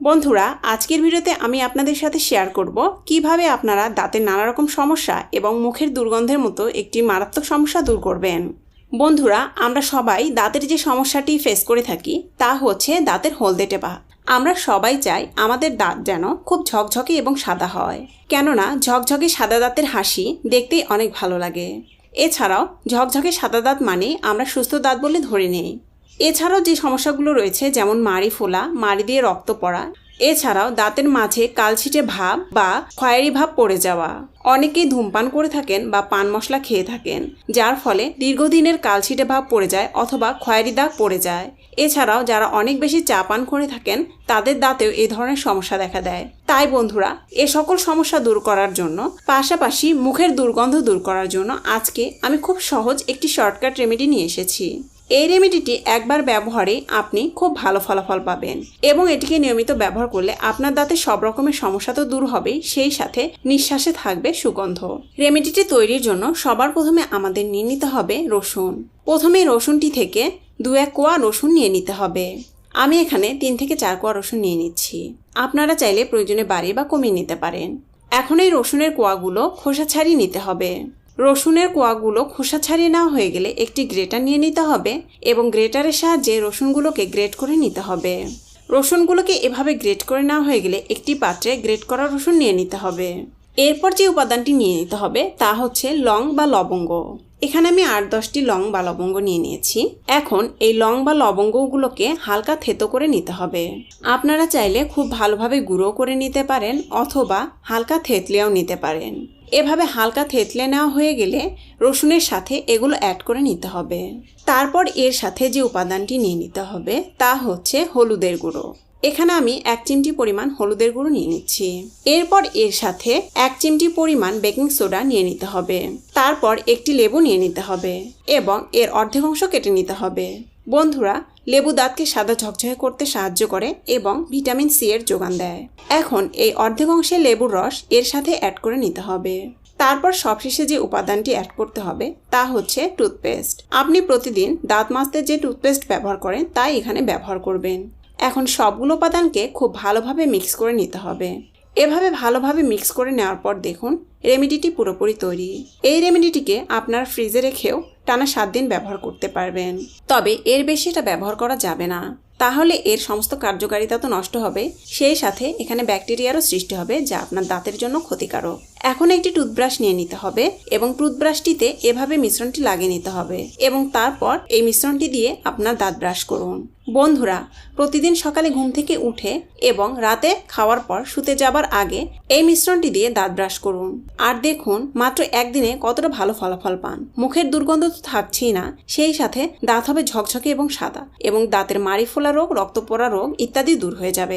বন্ধুরা, আজকের ভিডিওতে আমি আপনাদের সাথে শেয়ার করব কীভাবে আপনারা দাঁতের নানা রকম সমস্যা এবং মুখের দুর্গন্ধের মতো একটি মারাত্মক সমস্যা দূর করবেন। বন্ধুরা, আমরা সবাই দাঁতের যে সমস্যাটি ফেস করে থাকি তা হচ্ছে দাঁতের হলদে টেপা। আমরা সবাই চাই আমাদের দাঁত যেন খুব ঝকঝকে এবং সাদা হয়। কেননা, ঝকঝকে সাদা দাঁতের হাসি দেখতেই অনেক ভালো লাগে। এছাড়াও, ঝকঝকে সাদা দাঁত মানে আমরা সুস্থ দাঁত বলে ধরে নেই। এছাড়াও যে সমস্যাগুলো রয়েছে, যেমন মাড়ি ফোলা, মাড়ি দিয়ে রক্ত পড়া, এছাড়াও দাঁতের মাঝে কালছিটে ভাব বা খয়েরি ভাব পড়ে যাওয়া। অনেকেই ধূমপান করে থাকেন বা পান মশলা খেয়ে থাকেন, যার ফলে দীর্ঘদিনের কালছিটে ভাব পড়ে যায় অথবা খয়েরি দাগ পড়ে যায়। এছাড়াও যারা অনেক বেশি চা পান করে থাকেন, তাদের দাঁতেও এই ধরনের সমস্যা দেখা দেয়। তাই বন্ধুরা, এ সকল সমস্যা দূর করার জন্য, পাশাপাশি মুখের দুর্গন্ধ দূর করার জন্য আজকে আমি খুব সহজ একটি শর্টকাট রেমেডি নিয়ে এসেছি। এই রেমেডিটি একবার ব্যবহারে আপনি খুব ভালো ফলাফল পাবেন এবং এটিকে নিয়মিত ব্যবহার করলে আপনার দাঁতে সব রকমের সমস্যা তো দূর হবেই সেই সাথে নিঃশ্বাসে থাকবে সুগন্ধ। রেমেডিটি তৈরির জন্য সবার প্রথমে আমাদের নিয়ে নিতে হবে রসুন। প্রথমে রসুনটি থেকে দু এক কোয়া রসুন নিয়ে নিতে হবে। আমি এখানে তিন থেকে চার কোয়া রসুন নিয়ে নিচ্ছি। আপনারা চাইলে প্রয়োজনে বাড়িয়ে বা কমিয়ে নিতে পারেন। এখন এই রসুনের কোয়াগুলো খোসা ছাড়িয়ে নিতে হবে। রসুনের কোয়াগুলো খোসা ছাড়িয়ে নেওয়া হয়ে গেলে একটি গ্রেটার নিয়ে নিতে হবে এবং গ্রেটারের সাহায্যে রসুনগুলোকে গ্রেট করে নিতে হবে। রসুনগুলোকে এভাবে গ্রেট করে নেওয়া হয়ে গেলে একটি পাত্রে গ্রেট করা রসুন নিয়ে নিতে হবে। এরপর যে উপাদানটি নিয়ে নিতে হবে তা হচ্ছে লং বা লবঙ্গ। এখানে আমি আট দশটি লং বা লবঙ্গ নিয়ে নিয়েছি। এখন এই লং বা লবঙ্গগুলোকে হালকা থেতো করে নিতে হবে। আপনারা চাইলে খুব ভালোভাবে গুঁড়ো করে নিতে পারেন অথবা হালকা থেতলেও নিতে পারেন। এভাবে হালকা থেতলে নেওয়া হয়ে গেলে রসুনের সাথে এগুলো অ্যাড করে নিতে হবে। তারপর এর সাথে যে উপাদানটি নিয়ে নিতে হবে, তা হচ্ছে হলুদের গুঁড়ো। এখানে আমি এক চিমটি পরিমাণ হলুদের গুঁড়ো নিয়ে নিচ্ছি। এরপর এর সাথে এক চিমটি পরিমাণ বেকিং সোডা নিয়ে নিতে হবে। তারপর একটি লেবু নিয়ে নিতে হবে এবং এর অর্ধেক অংশ কেটে নিতে হবে। বন্ধুরা লেবু দাঁতকে সাদা ঝকঝকে করতে সাহায্য করে এবং ভিটামিন সি এর যোগান দেয়। এখন এই অর্ধেক অংশে লেবুর রস এর সাথে অ্যাড করে নিতে হবে। তারপর সবশেষে যে উপাদানটি অ্যাড করতে হবে, তা হচ্ছে টুথপেস্ট আপনি প্রতিদিন দাঁত মাজতে যে টুথপেস্ট ব্যবহার করেন তাই এখানে ব্যবহার করবেন। এখন সবগুলো উপাদানকে খুব ভালোভাবে মিক্স করে নিতে হবে। এভাবে ভালোভাবে মিক্স করে নেওয়ার পর দেখুন, রেমেডিটি পুরোপুরি তৈরি। এই রেমেডিটিকে আপনার ফ্রিজে রেখেও টানা সাত দিন ব্যবহার করতে পারবেন। তবে এর বেশি এটা ব্যবহার করা যাবে না। তাহলে এর সমস্ত কার্যকারিতা তো নষ্ট হবে, সেই সাথে এখানে ব্যাকটেরিয়ারও সৃষ্টি হবে যা আপনার দাঁতের জন্য ক্ষতিকারক। এখন একটি টুথব্রাশ নিয়ে নিতে হবে এবং টুথব্রাশটিতে এভাবে মিশ্রণটি লাগিয়ে নিতে হবে এবং তারপর এই মিশ্রণটি দিয়ে আপনার দাঁত ব্রাশ করুন। বন্ধুরা, প্রতিদিন সকালে ঘুম থেকে উঠে এবং রাতে খাওয়ার পর শুতে যাবার আগে এই মিশ্রণটি দিয়ে দাঁত ব্রাশ করুন। আর দেখুন, মাত্র একদিনে কতটা ভালো ফলাফল পান। মুখের দুর্গন্ধ তো থাকছেই না, সেই সাথে দাঁত হবে ঝকঝকে এবং সাদা এবং দাঁতের মাড়ি ফোলা রোগ, রক্ত পড়া রোগ ইত্যাদি দূর হয়ে যাবে।